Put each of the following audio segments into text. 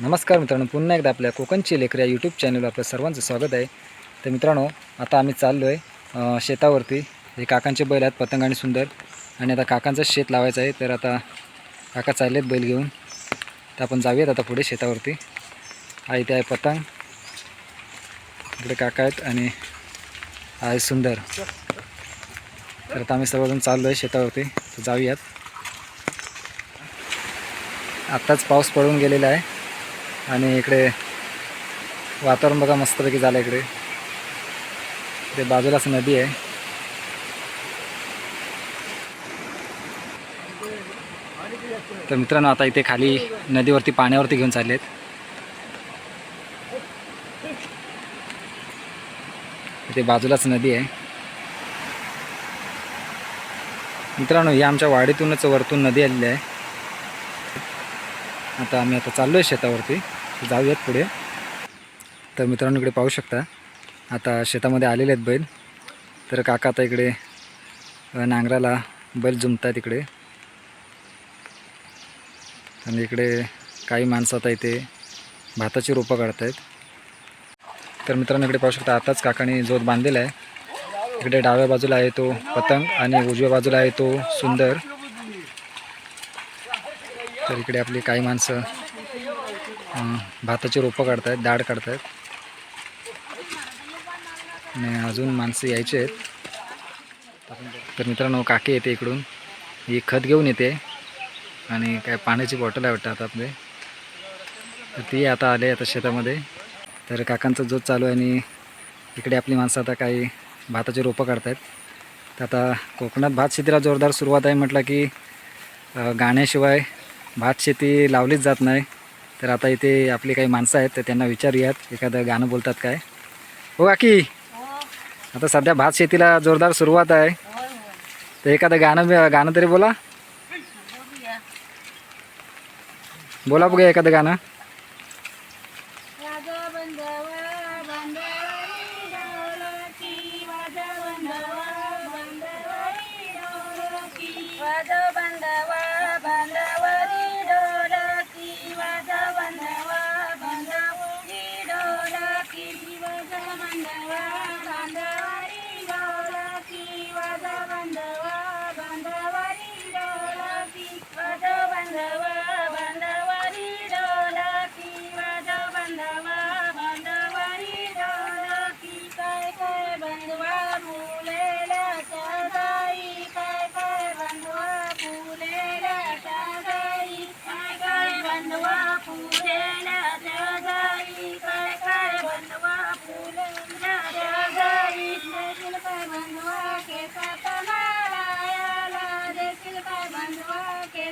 नमस्कार मित्रांनो पुन्हा एकदा आपल्या कोकणची लेकर या यूट्यूब चॅनलवर आपलं सर्वांचं स्वागत आहे. तर मित्रांनो आता आम्ही चाललो आहे शेतावरती. हे काकांचे बैल आहेत पतंग आणि सुंदर. आणि आता काकांचं शेत लावायचं आहे तर आता काका चालले आहेत बैल घेऊन. तर आपण जाऊयात आता पुढे शेतावरती. हा इथे आहे पतंग. इकडे काका आहेत आणि आहे सुंदर. तर आता आम्ही सर्वजण चाललो आहे शेतावरती तर जाऊयात. आत्ताच पाऊस पडून गेलेला आहे. आणि इकडे वातावरण बघा मस्तपैकी झालं इकडे. ते बाजूलाच नदी आहे. तर मित्रांनो आता इथे खाली नदीवरती पाण्यावरती घेऊन चाललेत. इथे बाजूलाच नदी आहे. मित्रांनो ही आमच्या वाडीतूनच वरतून नदी आलेली आहे. आता आम्ही आता चाललो आहे शेतावरती. जाऊयात पुढे. तर मित्रांनो इकडे पाहू शकता. आता शेतामध्ये आलेले आहेत बैल. तर काका आता इकडे नांगराला बैल जुमतात इकडे. आणि इकडे काही माणसं आता इथे भाताची रोपं काढत आहेत तर मित्रांनो इकडे पाहू शकता आताच काकाने जोत बांधलेला आहे. इकडे डाव्या बाजूला आहे तो पतंग आणि उजव्या बाजूला आहे तो सुंदर. तर इकडे आपली काही माणसं भाताची रोपं काढतायत दाढ काढतायत. आणि अजून माणसं यायचे आहेत. तर मित्रांनो काकी येते इकडून. ही खत घेऊन येते. आणि काय पाण्याची बॉटल आहे वाटतं आता आपले. तर ती आता आले आता शेतामध्ये. तर काकांचा जोत चालू आहे आणि इकडे आपली माणसं आता काही भाताची रोपं काढत आहेत तर आता कोकणात भात शेतीला जोरदार सुरुवात आहे. म्हटलं की गाण्याशिवाय भात शेती लावलीच जात नाही. तर आता इथे आपली काही माणसं आहेत तर त्यांना विचारूयात एखादं गाणं बोलतात काय? हो काकी. आता सध्या भात शेतीला जोरदार सुरुवात आहे. तर एखादं गाणं गाणं तरी बोला. बोला बघूया एखादं गाणं.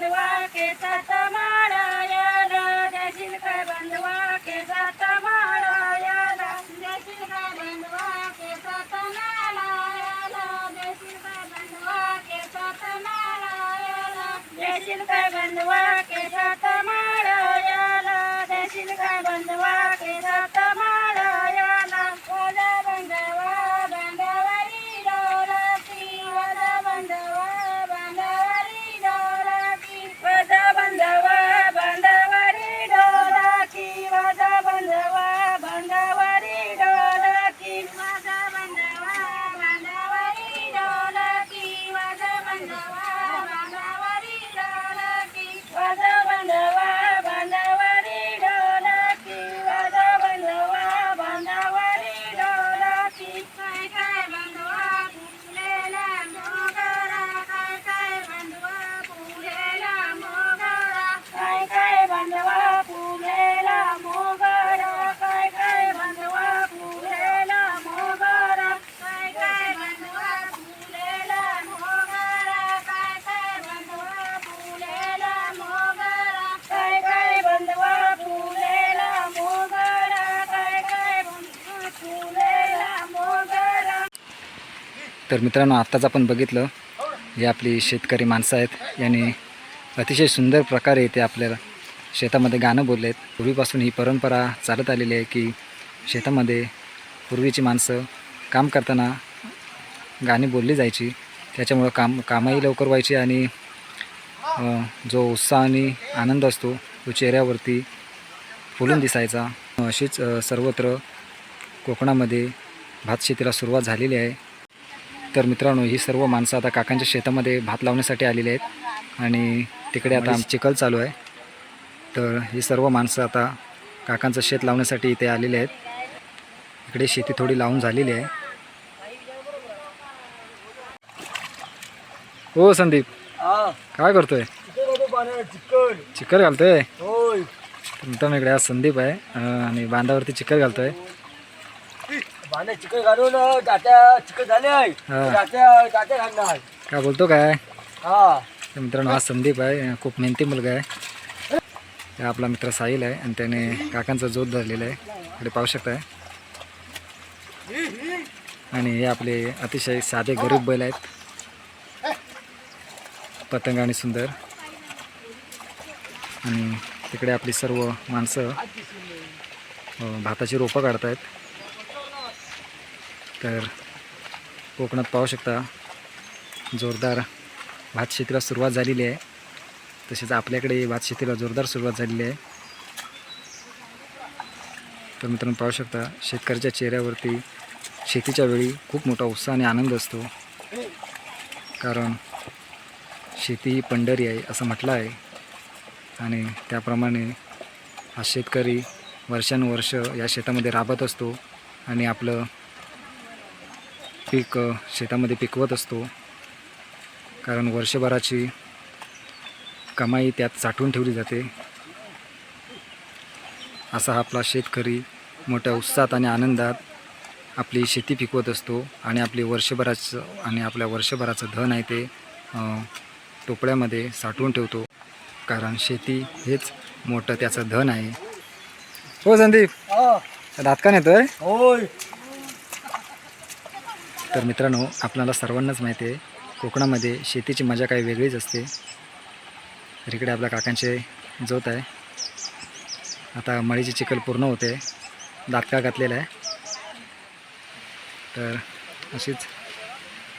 बंधवा केसात माळायाला देशील काय बंधवा केसात माळायाला देशील काय बंधवा केसात माळायाला देशील काय बंधवा केसात माळायाला देशील काय बंधवा तर मित्रांनो आत्ताच आपण बघितलं हे आपली शेतकरी माणसं आहेत. यांनी अतिशय सुंदर प्रकारे ते आपल्याला शेतामध्ये गाणं बोलले आहेत पूर्वीपासून ही परंपरा चालत आलेली आहे की शेतामध्ये पूर्वीची माणसं काम करताना गाणी बोलली जायची. त्याच्यामुळं काम कामही लवकर व्हायची आणि जो उत्साह आणि आनंद असतो तो चेहऱ्यावरती फुलून दिसायचा. अशीच सर्वत्र कोकणामध्ये भात शेतीला सुरुवात झालेली आहे. तर मित्रांनो ही सर्व माणसं आता काकांच्या शेतामध्ये भात लावण्यासाठी आलेली आहेत. आणि तिकडे आता चिखल चालू आहे. तर ही सर्व माणसं आता काकांचं शेत लावण्यासाठी इथे आलेले आहेत. इकडे शेती थोडी लावून झालेली आहे. हो संदीप. काय करतोय? चिकन पाण्यात चिकन चिखल. घालतोय? मित्रांनो इकडे आज संदीप आहे आणि बांधावरती चिखल घालतोय. चिकन घालून तात्या चिकन झाले. आहे हा. तात्या तात्या घालणार. काय बोलतो काय? हा. तर मित्रांनो हा संदीप आहे खूप मेहनती मुलगा आहे. हा आपला मित्र साहिल आहे आणि त्याने काकांचा जोत धरलेला आहे. इकडे पाहू शकताय. आणि हे आपले अतिशय साधे गरीब बैल आहेत. पतंग आणि सुंदर. आणि तिकडे आपली सर्व माणसं अं, भाताची रोपं काढतायत. तर कोकणात पाहू शकता जोरदार भात शेतीला सुरुवात झालेली आहे. तसेच आपल्याकडे भात शेतीला जोरदार सुरुवात झालेली आहे. तर मित्रांनो पाहू शकता शेतकऱ्याच्या चेहऱ्यावरती शेतीच्या वेळी खूप मोठा उत्साह आणि आनंद असतो. कारण शेती ही पंढरी आहे असं म्हटलं आहे. आणि त्याप्रमाणे हा शेतकरी वर्षानुवर्ष या शेतामध्ये राबत असतो आणि आपलं पीक शेतामध्ये पिकवत असतो. कारण वर्षभराची कमाई त्यात साठवून ठेवली जाते. असा हा आपला शेतकरी मोठ्या उत्साहात आणि आनंदात आपली शेती पिकवत असतो आणि आपली वर्षभराचं आणि आपल्या वर्षभराचं धन आहे ते अ, टोपड्यामध्ये साठवून ठेवतो. कारण शेती हेच मोठं त्याचं धन आहे. हो संदीप. दातकान येतोय? होय. तर मित्रांनो आपल्याला सर्वांनाच माहिती आहे कोकणामध्ये शेतीची मजा काही वेगळीच असते. तर इकडे आपल्या काकांचे जोत आहे. आता मळीची चिखल पूर्ण होते. दातका घातलेला आहे. तर अशीच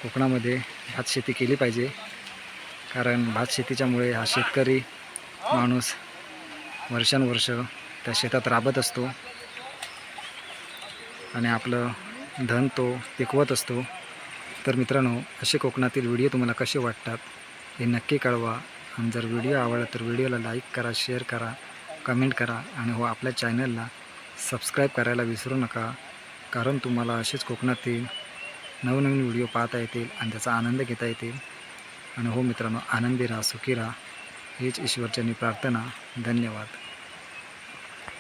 कोकणामध्ये भात शेती केली पाहिजे. कारण भात शेतीच्यामुळे हा शेतकरी माणूस वर्षानुवर्ष त्या शेतात राबत असतो. आणि आपलं धन तो पिकवत असतो. तर मित्रांनो असे कोकणातील व्हिडिओ तुम्हाला कसे वाटतात हे नक्की कळवा. आणि जर व्हिडिओ आवडला तर व्हिडिओला लाईक करा शेअर करा कमेंट करा आणि हो आपल्या चॅनलला सबस्क्राईब करायला विसरू नका. कारण तुम्हाला असेच कोकणातील नवनवीन व्हिडिओ पाहता येतील आणि त्याचा आनंद घेता येतील. आणि हो मित्रांनो आनंदी राहा सुखी राहा. हीच ईश्वरचरणी प्रार्थना. धन्यवाद.